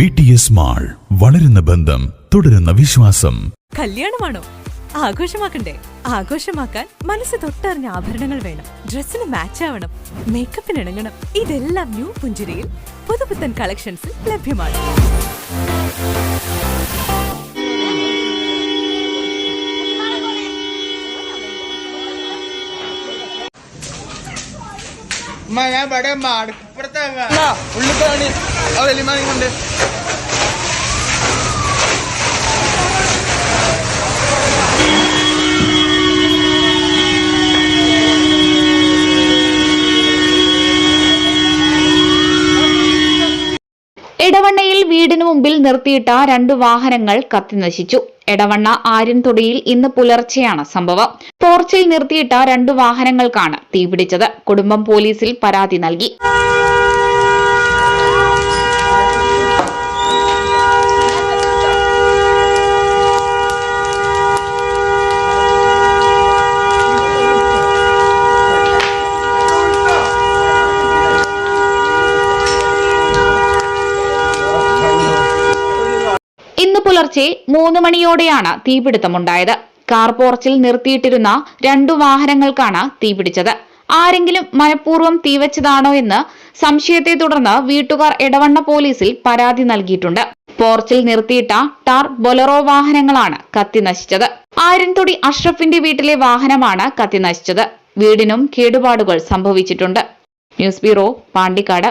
V T S mall വളരുന്ന ബന്ധം തുടരുന്ന വിശ്വാസം. കല്യാണമാണോ? ആഘോഷമാക്കണ്ടേ? ആഘോഷമാക്കാൻ മനസ്സ് തൊട്ടറിഞ്ഞ ആഭരണങ്ങൾ വേണം. ഡ്രസ്സിന് മാച്ച് ആവണം. മേക്കപ്പിന് ഇണങ്ങണം. ഇതെല്ലാം ന്യൂ പുഞ്ചിരിയിൽ പുതുപുത്തൻ കളക്ഷൻസിൽ ലഭ്യമാണ്. ഞാൻ ഇവിടെ അടുപ്പുറത്തേങ്ങ ഉള്ളിക്കാണി ആ വലിയമാനി കൊണ്ട് എടവണ്ണയിൽ വീടിനു മുമ്പിൽ നിർത്തിയിട്ട രണ്ട് വാഹനങ്ങൾ കത്തിനശിച്ചു എടവണ്ണ ആര്യൻതൊടിയിൽ ഇന്ന് പുലർച്ചെയാണ് സംഭവം. പോർച്ചിൽ നിർത്തിയിട്ട രണ്ട് വാഹനങ്ങൾക്കാണ് തീപിടിച്ചത്. കുടുംബം പോലീസിൽ പരാതി നൽകി. പുലർച്ചെ മൂന്ന് മണിയോടെയാണ് തീപിടുത്തമുണ്ടായത്. കാർ പോർച്ചിൽ നിർത്തിയിട്ടിരുന്ന രണ്ടു വാഹനങ്ങൾക്കാണ് തീപിടിച്ചത്. ആരെങ്കിലും മനഃപൂർവം തീവച്ചതാണോ എന്ന് സംശയത്തെ തുടർന്ന് വീട്ടുകാർ ഇടവണ്ണ പോലീസിൽ പരാതി നൽകിയിട്ടുണ്ട്. പോർച്ചിൽ നിർത്തിയിട്ട ടാർ ബൊലറോ വാഹനങ്ങളാണ് കത്തി നശിച്ചത് ആര്യൻതൊടി അഷ്റഫിന്റെ വീട്ടിലെ വാഹനമാണ് കത്തി നശിച്ചത് വീടിനും കേടുപാടുകൾ സംഭവിച്ചിട്ടുണ്ട്. News bureau Pandikkad.